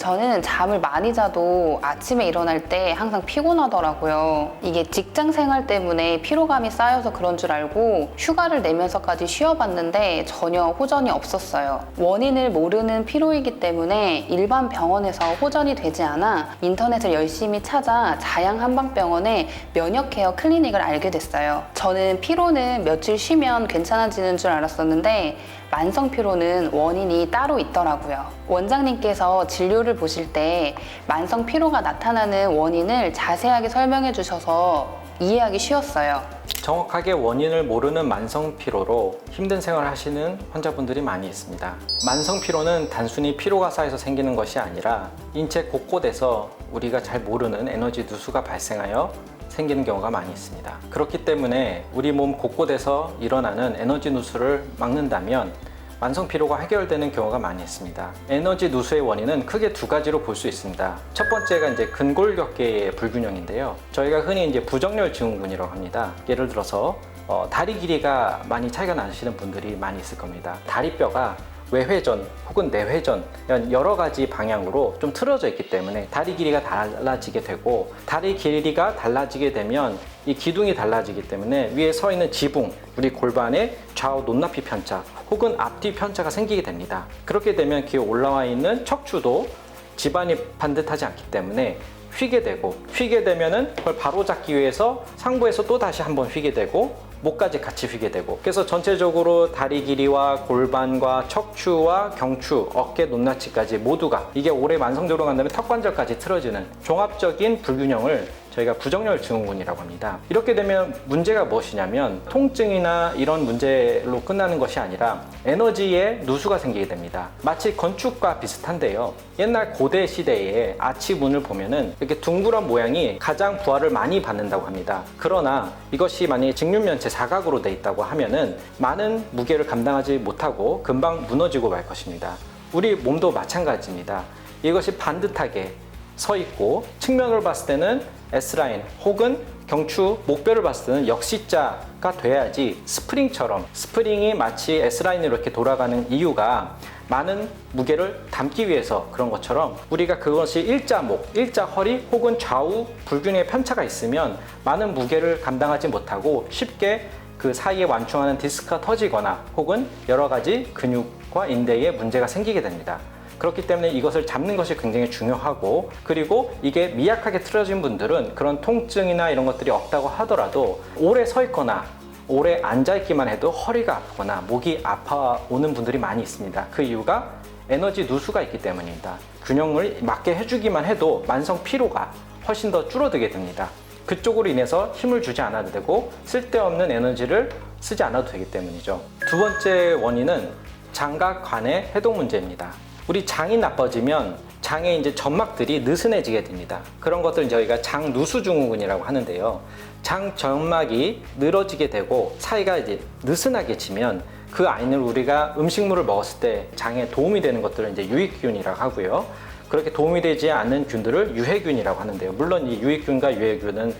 저는 잠을 많이 자도 아침에 일어날 때 항상 피곤하더라고요. 이게 직장 생활 때문에 피로감이 쌓여서 그런 줄 알고 휴가를 내면서까지 쉬어봤는데 전혀 호전이 없었어요. 원인을 모르는 피로이기 때문에 일반 병원에서 호전이 되지 않아 인터넷을 열심히 찾아 자양 한방병원의 면역 케어 클리닉을 알게 됐어요. 저는 피로는 며칠 쉬면 괜찮아지는 줄 알았었는데 만성 피로는 원인이 따로 있더라고요. 원장님께서 진료를 보실 때 만성 피로가 나타나는 원인을 자세하게 설명해 주셔서 이해하기 쉬웠어요. 정확하게 원인을 모르는 만성 피로로 힘든 생활을 하시는 환자분들이 많이 있습니다. 만성 피로는 단순히 피로가 쌓여서 생기는 것이 아니라 인체 곳곳에서 우리가 잘 모르는 에너지 누수가 발생하여 생기는 경우가 많이 있습니다. 그렇기 때문에 우리 몸 곳곳에서 일어나는 에너지 누수를 막는다면 만성 피로가 해결되는 경우가 많이 있습니다. 에너지 누수의 원인은 크게 두 가지로 볼 수 있습니다. 첫 번째가 이제 근골격계의 불균형인데요. 저희가 흔히 이제 부정렬 증후군이라고 합니다. 예를 들어서 어, 다리 길이가 많이 차이가 나시는 분들이 많이 있을 겁니다. 다리뼈가 외회전 혹은 내회전 이런 여러 가지 방향으로 좀 틀어져 있기 때문에 다리 길이가 달라지게 되고 다리 길이가 달라지게 되면 이 기둥이 달라지기 때문에 위에 서 있는 지붕 우리 골반의 좌우 높낮이 편차 혹은 앞뒤 편차가 생기게 됩니다. 그렇게 되면 기에 올라와 있는 척추도 집안이 반듯하지 않기 때문에 휘게 되고 휘게 되면은 그걸 바로 잡기 위해서 상부에서 또 다시 한번 휘게 되고 목까지 같이 휘게 되고. 그래서 전체적으로 다리 길이와 골반과 척추와 경추, 어깨 높낮이까지 모두가 이게 오래 만성적으로 간다면 턱관절까지 틀어지는 종합적인 불균형을 저희가 부정렬 증후군이라고 합니다. 이렇게 되면 문제가 무엇이냐면 통증이나 이런 문제로 끝나는 것이 아니라 에너지에 누수가 생기게 됩니다. 마치 건축과 비슷한데요. 옛날 고대 시대에 아치문을 보면은 이렇게 둥그런 모양이 가장 부하를 많이 받는다고 합니다. 그러나 이것이 만약에 직육면체 사각으로 돼 있다고 하면은 많은 무게를 감당하지 못하고 금방 무너지고 말 것입니다. 우리 몸도 마찬가지입니다. 이것이 반듯하게 서 있고 측면으로 봤을 때는 S라인 혹은 경추 목뼈를 봤을 때는 역시자가 돼야지 스프링처럼 스프링이 마치 S라인으로 이렇게 돌아가는 이유가 많은 무게를 담기 위해서 그런 것처럼 우리가 그것이 일자 목, 일자 허리 혹은 좌우 불균형의 편차가 있으면 많은 무게를 감당하지 못하고 쉽게 그 사이에 완충하는 디스크가 터지거나 혹은 여러 가지 근육과 인대에 문제가 생기게 됩니다. 그렇기 때문에 이것을 잡는 것이 굉장히 중요하고 그리고 이게 미약하게 틀어진 분들은 그런 통증이나 이런 것들이 없다고 하더라도 오래 서 있거나 오래 앉아 있기만 해도 허리가 아프거나 목이 아파오는 분들이 많이 있습니다. 그 이유가 에너지 누수가 있기 때문입니다. 균형을 맞게 해주기만 해도 만성 피로가 훨씬 더 줄어들게 됩니다. 그쪽으로 인해서 힘을 주지 않아도 되고 쓸데없는 에너지를 쓰지 않아도 되기 때문이죠. 두 번째 원인은 장과 간의 해독 문제입니다. 우리 장이 나빠지면 장에 이제 점막들이 느슨해지게 됩니다. 그런 것들 저희가 장 누수 증후군이라고 하는데요. 장 점막이 늘어지게 되고 사이가 이제 느슨하게 지면 그 아이를 우리가 음식물을 먹었을 때 장에 도움이 되는 것들을 이제 유익균이라고 하고요. 그렇게 도움이 되지 않는 균들을 유해균이라고 하는데요. 물론 이 유익균과 유해균은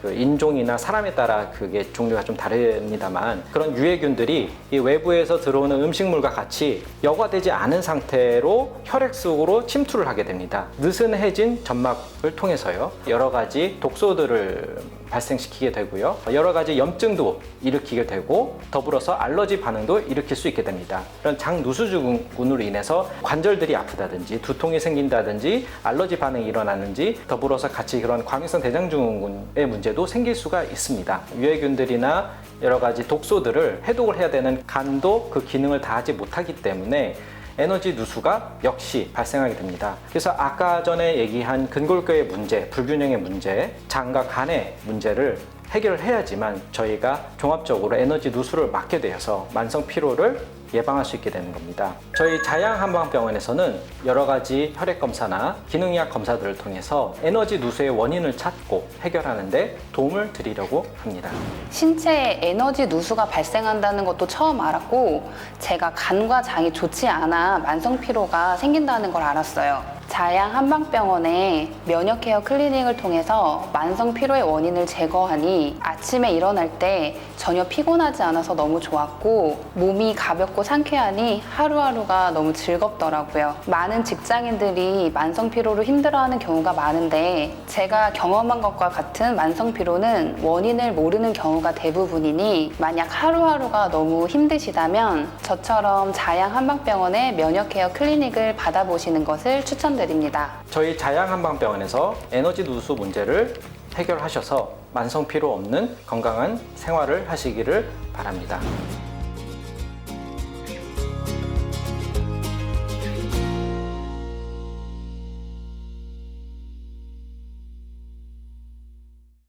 그 인종이나 사람에 따라 그게 종류가 좀 다릅니다만 그런 유해균들이 이 외부에서 들어오는 음식물과 같이 여과되지 않은 상태로 혈액 속으로 침투를 하게 됩니다. 느슨해진 점막을 통해서요. 여러 가지 독소들을 발생시키게 되고요. 여러 가지 염증도 일으키게 되고 더불어서 알러지 반응도 일으킬 수 있게 됩니다. 이런 장 누수증후군으로 인해서 관절들이 아프다든지 두통이 생긴다든지 알러지 반응이 일어나는지 더불어서 같이 그런 광해성 대장증후군의 문제 도 생길 수가 있습니다. 유해균들이나 여러 가지 독소들을 해독을 해야 되는 간도 그 기능을 다하지 못하기 때문에 에너지 누수가 역시 발생하게 됩니다. 그래서 아까 전에 얘기한 근골격의 문제, 불균형의 문제, 장과 간의 문제를 해결을 해야지만 저희가 종합적으로 에너지 누수를 막게 되어서 만성 피로를 예방할 수 있게 되는 겁니다. 저희 자양 한방병원에서는 여러 가지 혈액 검사나 기능의학 검사들을 통해서 에너지 누수의 원인을 찾고 해결하는데 도움을 드리려고 합니다. 신체에 에너지 누수가 발생한다는 것도 처음 알았고 제가 간과 장이 좋지 않아 만성 피로가 생긴다는 걸 알았어요. 자양 한방병원의 면역 케어 클리닉을 통해서 만성 피로의 원인을 제거하니 아침에 일어날 때 전혀 피곤하지 않아서 너무 좋았고 몸이 가볍고 상쾌하니 하루하루가 너무 즐겁더라고요. 많은 직장인들이 만성 피로로 힘들어하는 경우가 많은데 제가 경험한 것과 같은 만성 피로는 원인을 모르는 경우가 대부분이니 만약 하루하루가 너무 힘드시다면 저처럼 자양 한방병원의 면역 케어 클리닉을 받아보시는 것을 추천드립니다. 저희 자양 한방병원에서 에너지 누수 문제를 해결하셔서 만성 피로 없는 건강한 생활을 하시기를 바랍니다.